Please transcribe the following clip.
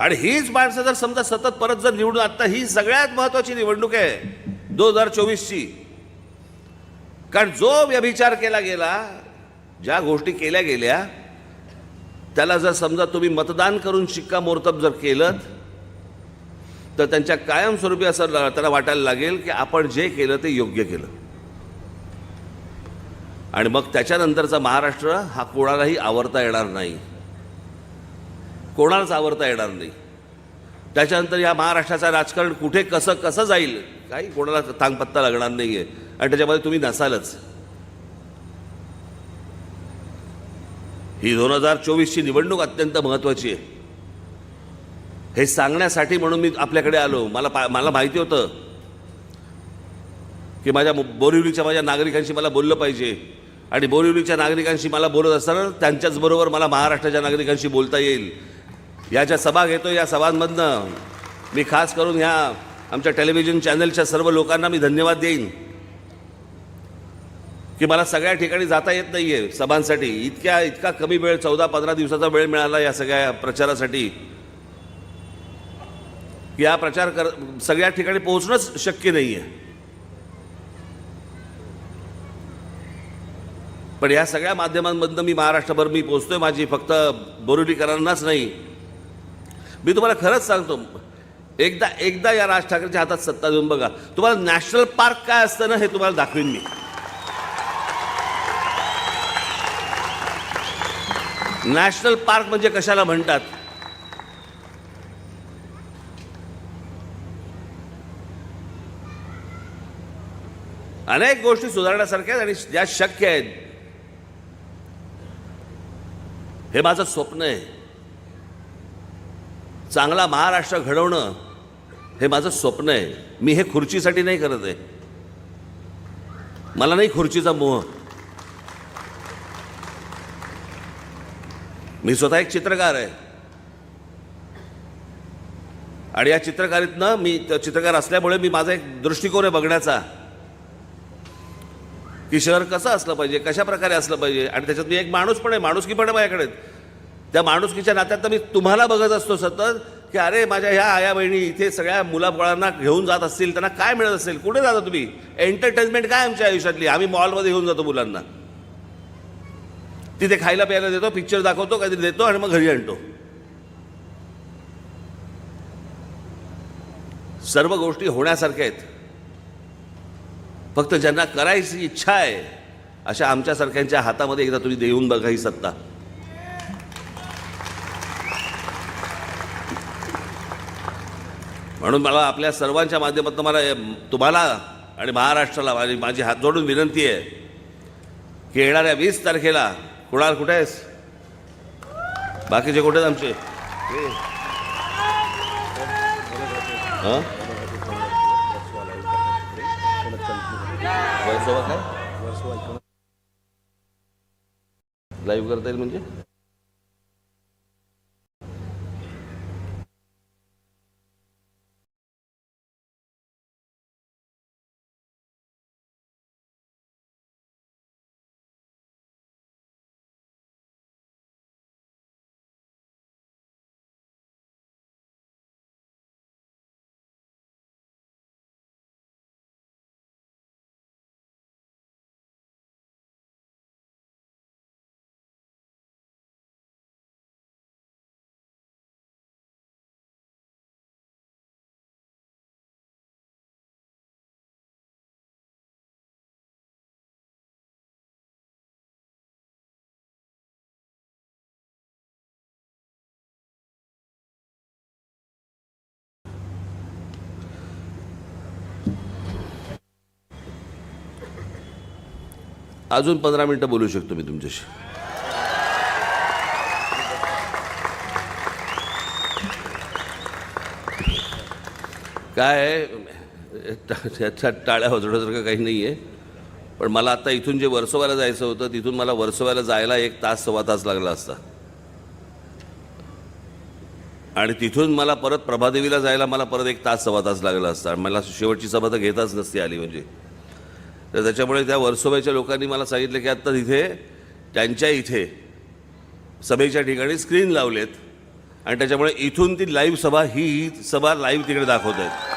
आणि हीच माणसं जर समजा सतत परत जर निवडून आता ही सगळ्यात महत्वाची निवडणूक आहे दोन हजार चोवीसची. कारण जो व्यभिचार केला गेला ज्या गोष्टी केल्या गेल्या त्याला जर समजा तुम्ही मतदान करून शिक्कामोर्तब जर केलं तर त्यांच्या कायमस्वरूपी असं त्याला वाटायला लागेल की आपण जे केलं ते योग्य केलं. आणि मग त्याच्यानंतरचा महाराष्ट्र हा कोणालाही आवरता येणार नाही. कोणालाच आवरता येणार नाही. त्याच्यानंतर या महाराष्ट्राचं राजकारण कुठे कसं कसं जाईल काही कोणाला थांगपत्ता लागणार नाही आहे आणि त्याच्यामध्ये तुम्ही नसालच. ही दोन हजार चोवीसची निवडणूक अत्यंत महत्त्वाची आहे. हे सांगण्यासाठी म्हणून मी आपल्याकडे आलो. मला पा मला माहिती होतं की माझ्या बोरिवलीच्या माझ्या नागरिकांशी मला बोललं पाहिजे. आणि बोरिवलीच्या नागरिकांशी मला बोलत असताना त्यांच्याचबरोबर मला महाराष्ट्राच्या नागरिकांशी बोलता येईल. या ज्या सभा घेतो या सभांमधनं मी खास करून ह्या आमच्या टेलिव्हिजन चॅनलच्या सर्व लोकांना मी धन्यवाद देईन. की मला सगळ्या ठिकाणी जाता येत नाही आहे सभांसाठी. इतक्या इतका कमी वेळ चौदा पंधरा दिवसाचा वेळ मिळाला या सगळ्या प्रचारासाठी. या प्रचार कर सगळ्या ठिकाणी पोहोचणंच शक्य नाही आहे पण या सगळ्या माध्यमांमधनं मी महाराष्ट्रभर मी पोचतोय माझी फक्त बोरुलीकरांनाच नाही मी तुम्हाला खरंच सांगतो एकदा एकदा या राज ठाकरेच्या हातात सत्ता देऊन बघा. तुम्हाला नॅशनल पार्क काय असतं ना हे तुम्हाला दाखवीन मी. नॅशनल पार्क म्हणजे कशाला म्हणतात? अनेक गोष्टी सुधारण्यासारख्या आणि ज्या शक्य आहेत. हे माझं स्वप्न आहे. चांगला महाराष्ट्र घडवणं हे माझं स्वप्न आहे. मी हे खुर्चीसाठी नाही करत आहे. मला नाही खुर्चीचा मोह. मी स्वतः एक चित्रकार आहे. आणि या चित्रकारीतनं मी चित्रकार असल्यामुळे मी माझा एक दृष्टिकोन आहे बघण्याचा. की शहर कसं असलं पाहिजे कशा प्रकारे असलं पाहिजे आणि त्याच्यात मी एक माणूस पण आहे माणूसकी पण आहे माझ्याकडे. त्या माणुसकीच्या नात्यात मी तुम्हाला बघत असतो सतत की अरे माझ्या ह्या आया बहिणी इथे सगळ्या मुलाबाळांना घेऊन जात असतील त्यांना काय मिळत असेल? कुठे जाता तुम्ही? एंटरटेनमेंट काय आमच्या आयुष्यातली? आम्ही मॉलमध्ये घेऊन जातो मुलांना. तिथे खायला प्यायला देतो पिक्चर दाखवतो काहीतरी देतो आणि मग घरी आणतो. सर्व गोष्टी होण्यासारख्या आहेत. फक्त ज्यांना करायची इच्छा आहे अशा आमच्यासारख्यांच्या हातामध्ये एकदा तुम्ही देऊन बघा ही सत्ता. म्हणून मला आपल्या सर्वांच्या माध्यमातून मला तुम्हाला आणि महाराष्ट्राला माझी माझी हात जोडून विनंती आहे की येणाऱ्या वीस तारखेला कुणाल कुठे आहेस? बाकीचे कुठे आहेत आमचे? हं? लाईव्ह करता येईल म्हणजे? अजून पंधरा मिनटं बोलू शकतो मी तुमच्याशी. काय आहे, त्याच्यात टाळ्या वाजवण्यासारखं काही नाही आहे पण मला आता इथून जे वर्सोवायला जायचं होतं तिथून मला वर्सोवायला जायला एक तास सव्वा तास लागला असता. आणि तिथून मला परत प्रभादेवीला जायला मला परत एक तास सव्वा तास लागला असता. मला शेवटची सभा तर घेताच नसती आली म्हणजे. तर त्याच्यामुळे त्या वर्सोव्याच्या लोकांनी मला सांगितलं की आत्ता तिथे त्यांच्या इथे सभेच्या ठिकाणी स्क्रीन लावलेत. आणि त्याच्यामुळे इथून ती लाईव्ह सभा ही सभा लाईव्ह तिकडे दाखवत आहेत